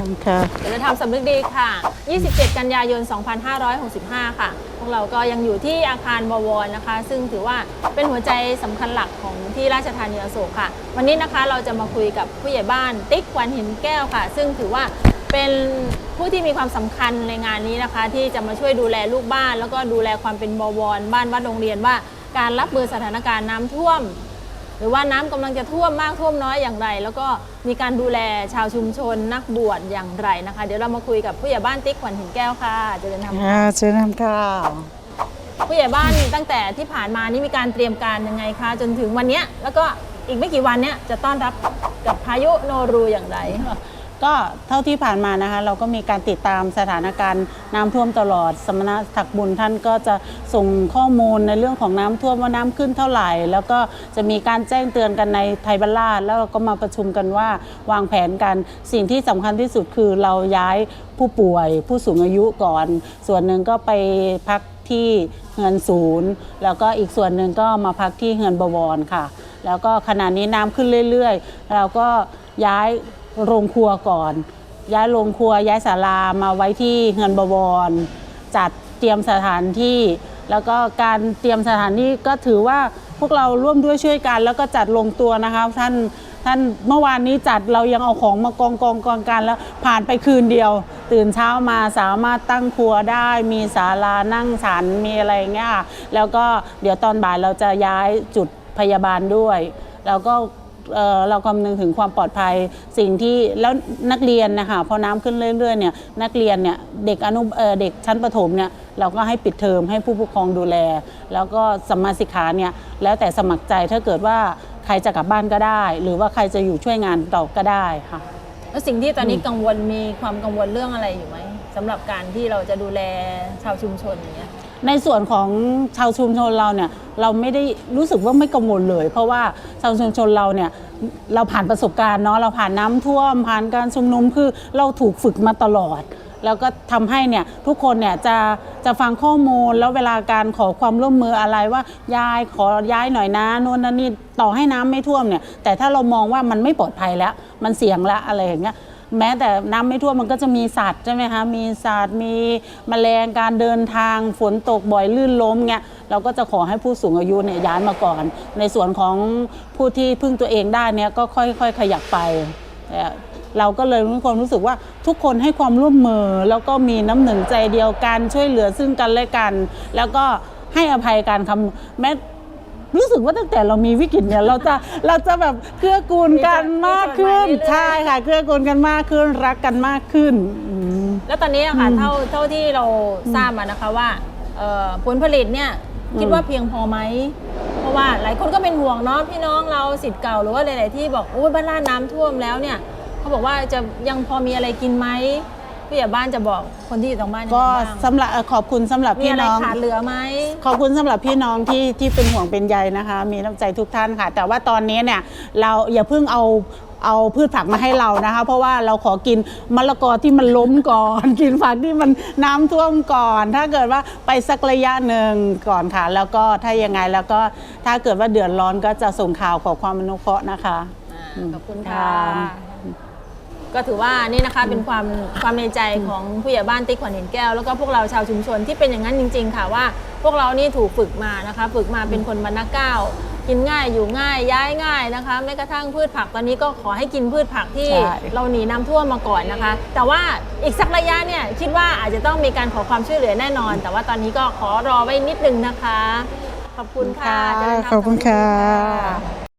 ขอบคุณค่ะ เดี๋ยวจะทำสำนึกดีค่ะ 27 กันยายน 2565 ค่ะ พวกเราก็ยังอยู่ที่อาคารบวรนะคะ ซึ่งถือว่าเป็นหัวใจสำคัญหลักของที่ราชธานีอโศกค่ะ วันนี้นะคะเราจะมาคุยกับผู้ใหญ่บ้านติ๊กวันหินแก้วค่ะ ซึ่งถือว่าเป็นผู้ที่มีความสำคัญในงานนี้นะคะ ที่จะมาช่วยดูแลลูกบ้าน แล้วก็ดูแลความเป็นบวรบ้านวัดโรงเรียนว่า การรับมือสถานการณ์น้ำท่วม หรือว่าน้ำกำลังจะท่วมมากท่วมน้อยอย่างไร แล้วก็มีการดูแลชาวชุมชนนักบวชอย่างไรนะคะ เดี๋ยวเรามาคุยกับผู้ใหญ่บ้านติ๊กขวัญหินแก้วค่ะเจะเดินทางอ่าเชิญทำค่ะผู้ใหญ่บ้านตั้งแต่ที่ผ่านมานี่มีการเตรียมการยังไงคะจนถึงวันเนี้ยแล้วก็อีกไม่กี่วันเนี้ยจะต้อนรับกับพายุโนรูอย่างไร ก็เท่าที่ผ่านมานะคะเราก็มีการติดตามสถานการณ์น้ำท่วมตลอดสมณศักดิ์บุญท่านก็จะส่งข้อมูลในเรื่องของน้ำท่วมว่าน้ำขึ้นเท่าไหร่ แล้วก็จะมีการแจ้งเตือนกันในไทยบรรลาดแล้วเราก็มาประชุมกันว่าวางแผนกันสิ่งที่สำคัญที่สุดคือเราย้ายผู้ป่วย ผู้สูงอายุก่อน ส่วนหนึ่งก็ไปพักที่เงินศูนย์ แล้วก็อีกส่วนหนึ่งก็มาพักที่เงินบวรค่ะ แล้วก็ขณะนี้น้ำขึ้นเรื่อยๆ เราก็ย้าย โรงครัวก่อน ย้ายโรงครัวย้ายศาลามาไว้ที่เงินบวร จัดเตรียมสถานที่ แล้วก็การเตรียมสถานที่ก็ถือว่าพวกเราร่วมด้วยช่วยกัน แล้วก็จัดลงตัวนะคะท่านท่านเมื่อวานนี้จัดเรายังเอาของมากองกองกองกันแล้วผ่านไปคืนเดียว ตื่นเช้ามาสามารถตั้งครัวได้ มีศาลานั่งฉันมีอะไรอย่างเงี้ยแล้วก็เดี๋ยวตอนบ่ายเราจะย้ายจุดพยาบาลด้วย แล้วก็ เอ่อเราคำนึงถึงความปลอดภัยสิ่งที่แล้วนักเรียนนะคะพอน้ำขึ้นเรื่อยๆเนี่ยนักเรียนเนี่ยเด็กอนุเอ่อเด็กชั้นประถมเนี่ยเราก็ให้ปิดเทอมให้ผู้ปกครองดูแล แล้วก็สัมมาสิกขาเนี่ยแล้วแต่สมัครใจถ้าเกิดว่าใครจะกลับบ้านก็ได้ หรือว่าใครจะอยู่ช่วยงานต่อก็ได้ค่ะ แล้วสิ่งที่ตอนนี้กังวลมีความกังวลเรื่องอะไรอยู่ไหมสำหรับการที่เราจะดูแลชาวชุมชนอย่างเงี้ย ในส่วนของชาวชุมชนเราเนี่ยเราไม่ได้รู้สึกว่าไม่กังวลเลย เพราะว่าชาวชุมชนเราเนี่ยเราผ่านประสบการณ์เนาะเราผ่านน้ำท่วมผ่านการชุมนุมคือเราถูกฝึกมาตลอด แล้วก็ทำให้เนี่ยทุกคนเนี่ยจะจะฟังข้อมูลแล้วเวลาการขอความร่วมมืออะไรว่ายายขอย้ายหน่อยนะโน่นนั่นนี่ต่อให้น้ำไม่ท่วมเนี่ยแต่ถ้าเรามองว่ามันไม่ปลอดภัยแล้วมันเสี่ยงละอะไรอย่างเงี้ย แม้แต่น้ำไม่ท่วมมันก็จะมีสัตว์ใช่ไหมคะ มีสัตว์ มีแมลงการเดินทาง ฝนตกบ่อยลื่นล้มเงี้ย เราก็จะขอให้ผู้สูงอายุเนี่ยย้ายมาก่อน ในส่วนของผู้ที่พึ่งตัวเองได้เนี่ยก็ค่อยๆขยับไป เราก็เลยมีความรู้สึกว่าทุกคนให้ความร่วมมือ แล้วก็มีน้ำหนึ่งใจเดียวกันช่วยเหลือซึ่งกันและกัน แล้วก็ให้อภัยการคำแม้ รู้สึกว่าตั้งแต่เรามีวิกฤตเนี่ยเราจะเราจะแบบเกื้อกูลกันมากขึ้น มีจดหมายเรื่อยๆ ใช่ค่ะเกื้อกูลกันมากขึ้นรักกันมากขึ้นอืม แล้วตอนนี้อะค่ะเท่าเท่าที่เราทราบมานะคะว่าเอ่อผลผลิตเนี่ยคิดว่าเพียงพอไหมเพราะว่าหลายคนก็เป็นห่วงเนาะพี่น้องเราสิทธิ์เก่าหรือว่าหลาย ๆ ที่บอกโอ้ยบ้านล่าดน้ำท่วมแล้วเนี่ยเขาบอกว่าจะยังพอมีอะไรกินไหม ผู้ใหญ่บ้านจะบอกคนที่อยู่ตรงบ้านยังก็ไงบ้างสำหรับเอ่อขอบคุณสำหรับมีพี่อะไรน้อง ขาดเหลือไหม ขอบคุณสำหรับพี่น้องที่ที่เป็นห่วงเป็นใยนะคะ มีน้ำใจทุกท่านค่ะ แต่ว่าตอนนี้เนี่ยเราอย่าเพิ่งเอาเอาพืชผักมาให้เรานะคะ เพราะว่าเราขอกินมะละกอที่มันล้มก่อน กินผักที่มันน้ำท่วมก่อน ถ้าเกิดว่าไปสักระยะหนึ่งก่อนค่ะ แล้วก็ถ้ายังไงแล้วก็ถ้าเกิดว่าเดือดร้อนก็จะส่งข่าวขอความอนุเคราะห์นะคะ อ่าขอบคุณค่ะค่ะ ก็ถือว่านี่นะคะเป็นความความในใจของผู้ใหญ่บ้านติ๊กขวัญเห็นแก้วแล้วก็พวกเราชาวชุมชนที่เป็นอย่างนั้นจริง ๆ ค่ะว่า พวกเรานี่ถูกฝึกมานะคะ ฝึกมาเป็นคนบรรณเก้ากินง่ายอยู่ง่ายย้ายง่ายนะคะแม้กระทั่งพืชผักตอนนี้ก็ขอให้กินพืชผักที่ใช่ เราหนีน้ำท่วมมาก่อนนะคะ แต่ว่าอีกสักระยะเนี่ยคิดว่าอาจจะต้องมีการขอความช่วยเหลือแน่นอน แต่ว่าตอนนี้ก็ขอรอไว้นิดนึงนะคะ ขอบคุณค่ะเจริญธรรมขอบคุณค่ะ ขอบคุณค่ะ